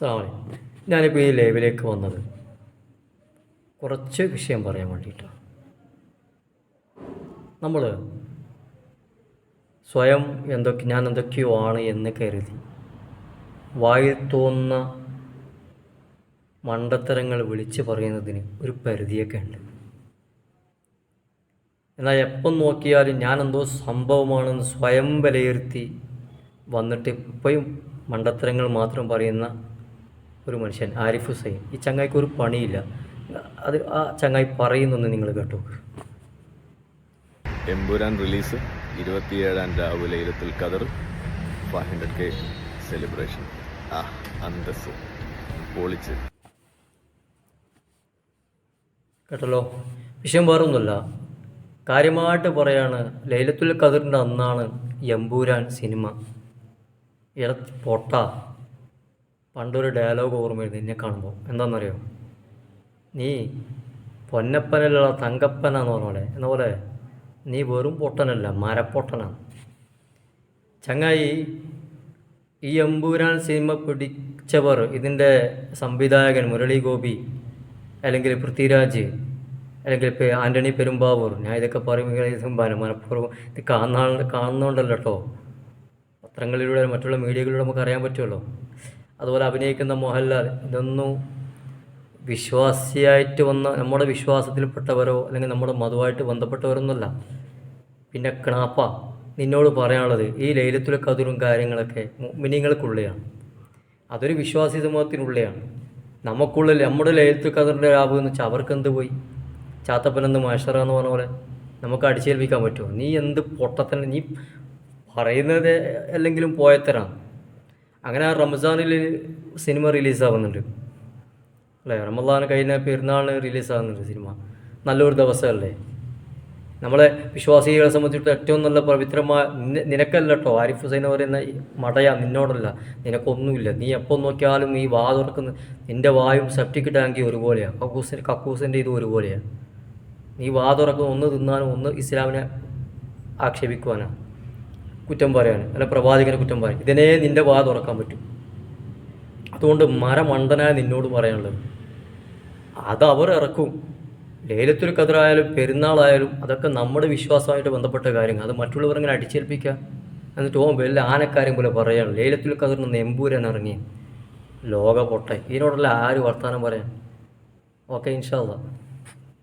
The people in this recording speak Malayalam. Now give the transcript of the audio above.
സാമി ഞാനിപ്പോൾ ഈ ലൈവിലേക്ക് വന്നത്. കുറച്ച് വിഷയം പറയാൻ വേണ്ടിയിട്ടാണ് നമ്മൾ സ്വയം എന്തൊക്കെ ഞാൻ എന്തൊക്കെയോ ആണ് എന്ന് കരുതി വായിൽ തോന്നുന്ന മണ്ടത്തരങ്ങൾ വിളിച്ച് പറയുന്നതിന് ഒരു പരിധിയൊക്കെ ഉണ്ട്. എന്നാൽ എപ്പം നോക്കിയാലും ഞാൻ എന്തോ സംഭവമാണെന്ന് സ്വയം വിലയിരുത്തി വന്നിട്ട് ഇപ്പോഴും മണ്ടത്തരങ്ങൾ മാത്രം പറയുന്ന ഒരു മനുഷ്യൻ ആരിഫ് ഹുസൈൻ. ഈ ചങ്ങായിക്ക് ഒരു പണിയില്ല. അത് ആ ചങ്ങായി പറയുന്നൊന്ന് നിങ്ങൾ കേട്ടോ. എമ്പുരാൻ റിലീസ് ഇരുപത്തിയേഴാം രാവിലെ ഇരുപത്തിൽ ഖദർ ഫൈവ് ഹൺഡ്രഡ് കെ സെലിബ്രേഷൻ ആ അന്തസ് പൊളിച്ച്. കേട്ടല്ലോ? വിഷയം വേറൊന്നുമല്ല. കാര്യമായിട്ട് പറയാണ് ലൈലത്തുൽ കതിറിന്റെ അന്നാണ് എമ്പൂരാൻ സിനിമ. ഇട പൊട്ട. പണ്ടൊരു ഡയലോഗ് ഓർമ്മയുണ്ട് എന്നെ കാണുമ്പോൾ. എന്താണെന്നറിയോ? നീ പൊന്നപ്പനല്ല തങ്കപ്പനാന്ന് പറഞ്ഞ പോലെ എന്ന പോലെ നീ വെറും പൊട്ടനല്ല മരപ്പൊട്ടനാണ്. ചങ്ങായി ഈ എമ്പൂരാൻ സിനിമ പിടിച്ചവർ ഇതിന്റെ സംവിധായകൻ മുരളി ഗോപി അല്ലെങ്കിൽ പൃഥ്വിരാജ് അല്ലെങ്കിൽ ആന്റണി പെരുമ്പാവൂർ ഞാൻ ഇതൊക്കെ പറയുമ്പോൾ മനഃപൂർവം ഇത് കാണുന്ന കാണുന്നുണ്ടല്ലോ കേട്ടോ പത്രങ്ങളിലൂടെ മറ്റുള്ള മീഡിയകളിലൂടെ നമുക്ക് അറിയാൻ പറ്റുമല്ലോ അതുപോലെ അഭിനയിക്കുന്ന മോഹൻലാൽ ഇതൊന്നും വിശ്വാസിയായിട്ട് വന്ന നമ്മുടെ വിശ്വാസത്തിൽപ്പെട്ടവരോ അല്ലെങ്കിൽ നമ്മുടെ മതവുമായിട്ട് ബന്ധപ്പെട്ടവരൊന്നുമല്ല. പിന്നെ ക്ണാപ്പ നിന്നോട് പറയാനുള്ളത് ഈ ലൈലത്തുൽ കതിറും കാര്യങ്ങളൊക്കെ മിനിങ്ങൾക്കുള്ളിയാണ് അതൊരു വിശ്വാസി സമൂഹത്തിനുള്ളിലാണ് നമുക്കുള്ളിൽ നമ്മുടെ ലൈലത്തുൽ കതിറിന്റെ ലാഭം എന്ന് വെച്ചാൽ അവർക്ക് എന്ത് പോയി ചാത്തപ്പനെന്ന് മാഷറ എന്ന് പറഞ്ഞ പോലെ നമുക്ക് അടിച്ചേൽപ്പിക്കാൻ പറ്റുമോ? നീ എന്ത് പൊട്ടത്തന്നെ നീ പറയുന്നത് അല്ലെങ്കിലും പോയത്തരാണ്. അങ്ങനെ ആ റംസാനിൽ സിനിമ റിലീസാവുന്നുണ്ട്. അല്ലേ? റമദാൻ കഴിഞ്ഞ പെരുന്നാളിന് റിലീസാകുന്നുണ്ട് സിനിമ. നല്ലൊരു ദിവസമല്ലേ? നമ്മളെ വിശ്വാസികളെ സംബന്ധിച്ചിട്ട് ഏറ്റവും നല്ല പവിത്രമായ നിന- നിനക്കല്ല കേട്ടോ ആരിഫ് ഹുസൈൻ പറയുന്ന മടയ നിന്നോടല്ല. നിനക്കൊന്നുമില്ല. നീ എപ്പോൾ നോക്കിയാലും ഈ വാ തുറക്കുന്ന നിന്റെ വായും സെപ്റ്റിക് ടാങ്കി ഒരുപോലെയാണ് കക്കൂസിന്റെ കക്കൂസിന്റെ ഇത് ഒരുപോലെയാണ് നീ വാ തുറക്കുന്ന ഒന്ന് തിന്നാനും ഒന്ന് ഇസ്ലാമിനെ ആക്ഷേപിക്കുവാനാണ് കുറ്റം പറയാണ് അല്ല പ്രവാചകനെ കുറ്റം പറയാൻ ഇതിനെ നിന്റെ വാ തുറക്കാൻ പറ്റും. അതുകൊണ്ട് മരമണ്ടനായ നിന്നോട് പറയാനുള്ളത് അത് അവർ ഇറക്കും. ലേലത്തൊരു കതിരായാലും പെരുന്നാളായാലും അതൊക്കെ നമ്മുടെ വിശ്വാസമായിട്ട് ബന്ധപ്പെട്ട കാര്യങ്ങൾ. അത് മറ്റുള്ളവർ ഇങ്ങനെ അടിച്ചേൽപ്പിക്കുക. എന്നിട്ട് ഓ വലിയ ആനക്കാരും പോലെ പറയാണ് ലേലത്തിൽ കതിർന്ന് എമ്പൂരാൻ ഇറങ്ങി. ലോക പൊട്ടെ. ഇതിനോടുള്ള ആര് വർത്തമാനം പറയാൻ? ഓക്കെ ഇൻഷാല്ല